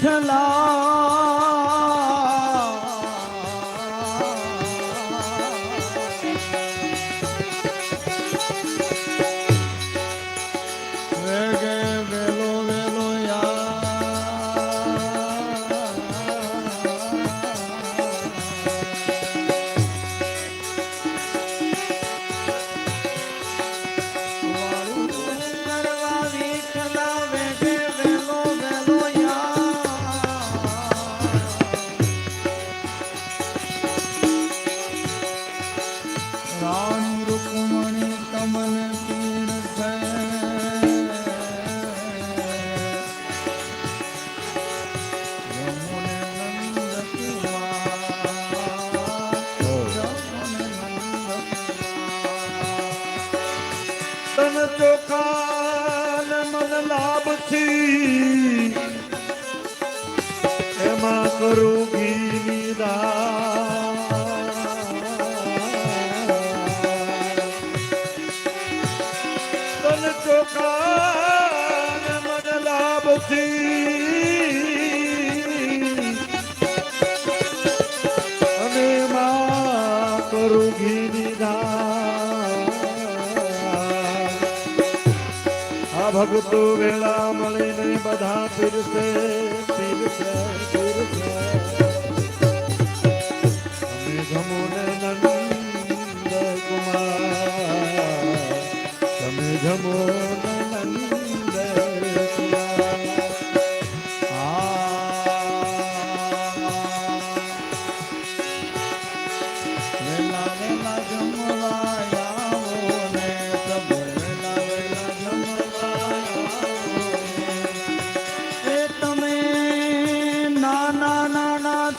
খেলা લાભથી એમાં કરું ઘીની તન ચોખા મન લાભથી અને મા કરું ઘીની ભગતો વેળા મળીને બધા પીરસે પીરસે.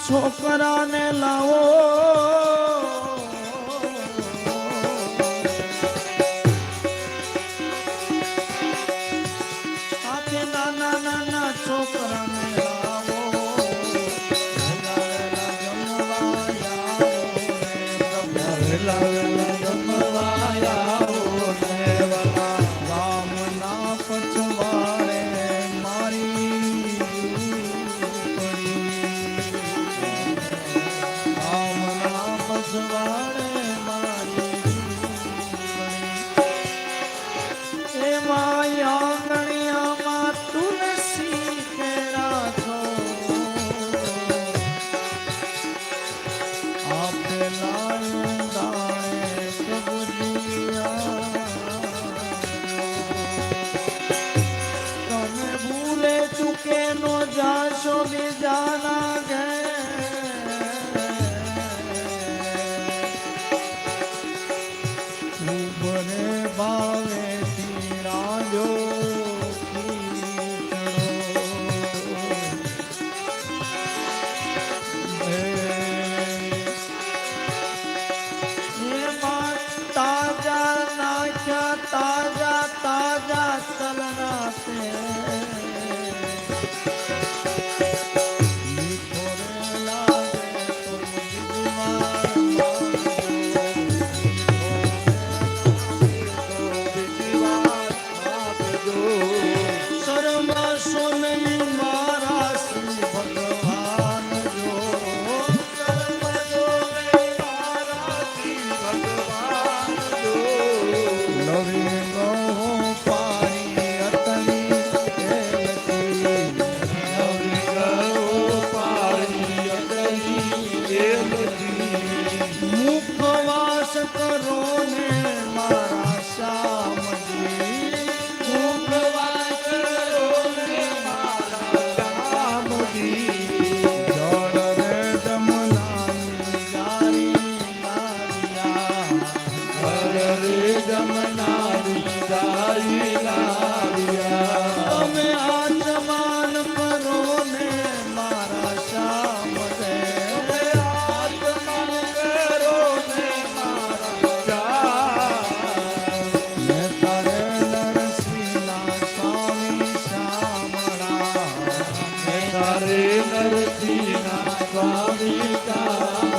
છોકરાને લાવો. નાના નાના છોકરાને મુખવાસ કરો ને. ભાવિકા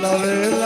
la